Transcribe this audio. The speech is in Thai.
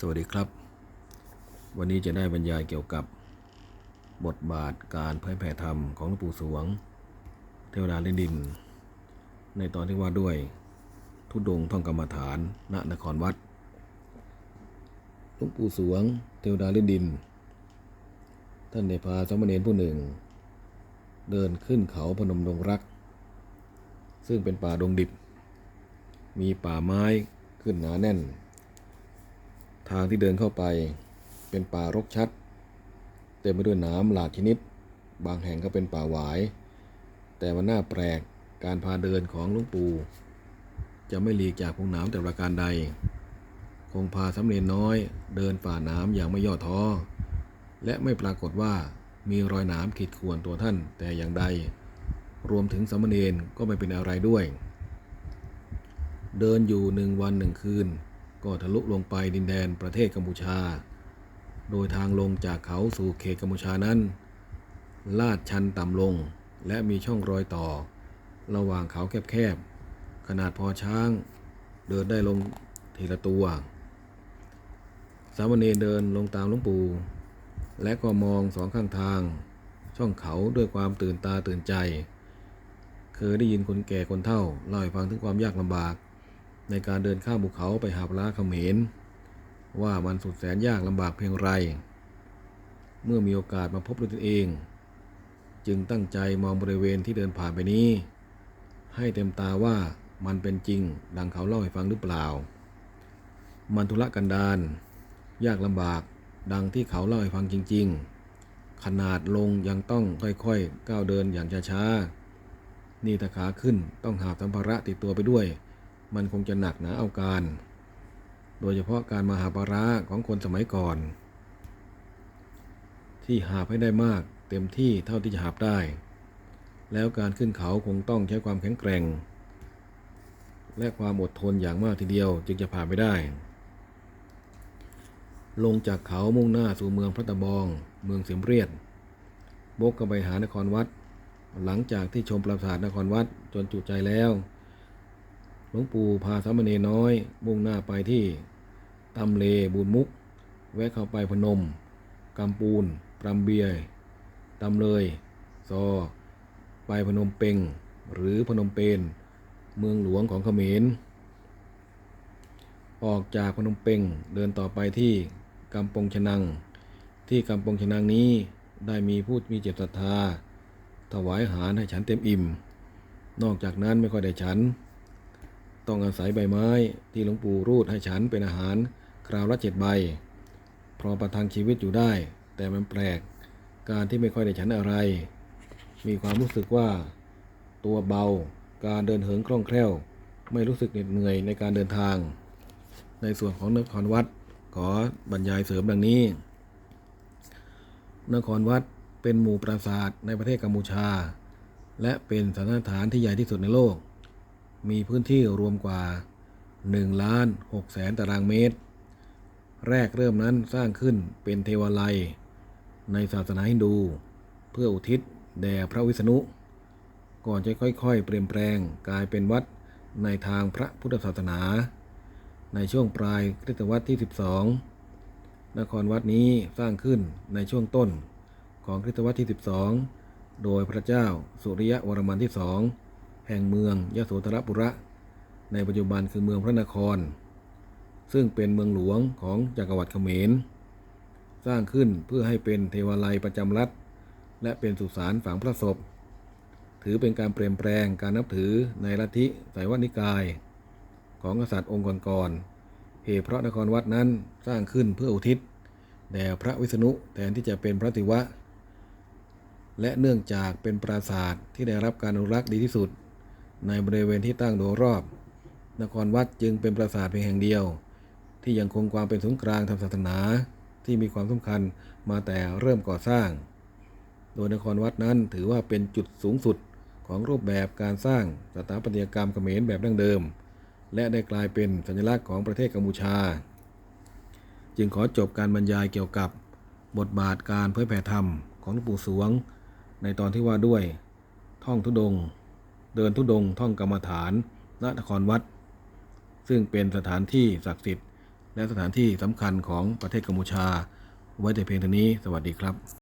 สวัสดีครับ วันนี้จะได้บรรยายเกี่ยวกับบทบาทการเผยแผ่ธรรมของหลวงปู่สวง เทวดาเล่นดิน ในตอนที่ว่าด้วย ทุดงท่องกรรมฐานณนครวัดหลวงปู่สวง เทวดาเล่นดิน ท่านได้พาสมณรผู้หนึ่ง เดินขึ้นเขาพนมดงรัก ซึ่งเป็นป่าดงดิบ มีป่าไม้ขึ้นหนาแน่น ทางที่เดินเข้าไปเป็นป่ารกชัด เต็มไปด้วยน้ำหลากชนิด บางแห่งก็เป็นป่าหวาย แต่มันน่าแปลกการพาเดินของลุงปู่จะไม่หลีกจากพงนามแต่ประการใด คงพาสำเร็จน้อย เดินฝ่าน้ำอย่างไม่ย่อท้อ และไม่ปรากฏว่ามีรอยนามขีดข่วนตัวท่านแต่อย่างใด รวมถึงสามเณรก็ไม่เป็นอะไรด้วย เดินอยู่หนึ่งวันหนึ่งคืน ก็ทะลุลงไปดินแดนประเทศกัมพูชา โดยทางลงจากเขาสู่เขตกัมพูชานั้น ลาดชันต่ำลงและมีช่องรอยต่อ ระหว่างเขาแคบๆ ขนาดพอช้าง เดินได้ลงทีละตัว สามเณรเดินลงตามหลวงปู่ และก็มองสองข้างทาง ช่องเขาด้วยความตื่นตาตื่นใจ เคยได้ยินคนแก่คนเฒ่าเล่าให้ฟังถึงความยากลำบาก ในการเดินข้ามภูเขาไปหาปลาเขมรว่ามันสุดแสนยากลำบากเพียงไร เมื่อมีโอกาสมาพบด้วยตนเอง จึงตั้งใจมองบริเวณที่เดินผ่านไปนี้ ให้เต็มตาว่ามันเป็นจริง ดังเขาเล่าให้ฟังหรือเปล่า มันทุรกันดารยากลำบากดังที่เขาเล่าให้ฟังจริง ๆ ขนาดลงยังต้องค่อยๆ ก้าวเดินอย่างช้าๆ นี่ถ้าขาขึ้นต้องหาสัมภาระติดตัวไปด้วย มันคงจะหนักหนาเอาการ โดยเฉพาะการมาหาปลาร้าของคนสมัยก่อน ที่หาบให้ได้มากเต็มที่เท่าที่จะหาบได้ แล้วการขึ้นเขาคงต้องใช้ความแข็งแกร่ง และความอดทนอย่างมากทีเดียวจึงจะผ่านไปได้ ลงจากเขามุ่งหน้าสู่เมืองพระตะบอง เมืองเสียมเรียดบกก็ไปหานครวัด หลังจากที่ชมปราสาทนครวัดจนจุใจแล้ว หลวงปู่พาสามเณรน้อย มุ่งหน้าไปที่ตำเลบุญมุก แวะเข้าไปพนมกำปูนปรำเบียตำเลยซอไปพนมเปงหรือพนมเปญเมืองหลวงของเขมร ออกจากพนมเปงเดินต่อไปที่กำปงชนัง ที่กำปงชนังนี้ได้มีผู้มีเจตศรัทธา ถวายอาหารให้ฉันเต็มอิ่ม นอกจากนั้นไม่ค่อยได้ฉัน ต้องอาศัยใบไม้ที่หลวงปู่รูดให้ฉันเป็นอาหารคราวละเจ็ดใบ พอประทังชีวิตอยู่ได้ แต่มันแปลก การที่ไม่ค่อยได้ฉันอะไร มีความรู้สึกว่า ตัวเบา การเดินเหินคล่องแคล่ว ไม่รู้สึกเหน็ดเหนื่อยในการเดินทาง ในส่วนของนครวัดขอบรรยายเสริมดังนี้ นครวัดเป็นหมู่ปราสาทในประเทศกัมพูชา และเป็นสถานฐานที่ใหญ่ที่สุดในโลก มีพื้นที่รวมกว่า1ล้าน6แสนตารางเมตร แรกเริ่มนั้นสร้างขึ้นเป็นเทวาลัย ในศาสนาฮินดู เพื่ออุทิศแด่พระวิษณุ ก่อนจะค่อยๆ เปลี่ยนแปลงกลายเป็นวัดในทางพระพุทธศาสนา ในช่วงปลายคริสตวรรษที่ 12 นครวัดนี้สร้างขึ้นในช่วงต้นของคริสตวรรษที่ 12 โดยพระเจ้าสุริยะวรมันที่สอง แห่งเมืองยโสธรปุระ ในปัจจุบันคือเมืองพระนคร ซึ่งเป็นเมืองหลวงของจักรวรรดิเขมร สร้างขึ้นเพื่อให้เป็นเทวาลัยประจำรัฐ และเป็นสุสานฝังพระศพ ถือเป็นการเปลี่ยนแปลงการนับถือในลัทธิไสยวนิกาย ของกษัตริย์องค์ก่อนๆเหตุเพราะนครวัดนั้นสร้างขึ้นเพื่ออุทิศแด่พระวิษณุแทนที่จะเป็นพระศิวะ และเนื่องจากเป็นปราสาทที่ได้รับการอนุรักษ์ดีที่สุด ในบริเวณที่ตั้งโดยรอบ นครวัดจึงเป็นปราสาทเพียงแห่งเดียว ที่ยังคงความเป็นศูนย์กลางทางศาสนาที่มีความสำคัญมาแต่เริ่มก่อสร้าง โดยนครวัดนั้นถือว่าเป็นจุดสูงสุดของรูปแบบการสร้างสถาปัตยกรรมเขมรแบบดั้งเดิม และได้กลายเป็นสัญลักษณ์ของประเทศกัมพูชา จึงขอจบการบรรยายเกี่ยวกับบทบาทการเผยแผ่ธรรมของหลวงปู่สวง ในตอนที่ว่าด้วย ท่องทุดง เดินทุดงท่องกรรมฐานณนครวัด ซึ่งเป็นสถานที่ศักดิ์สิทธิ์ และสถานที่สำคัญของประเทศกัมพูชา ไว้แต่เพียงเท่านี้สวัสดีครับ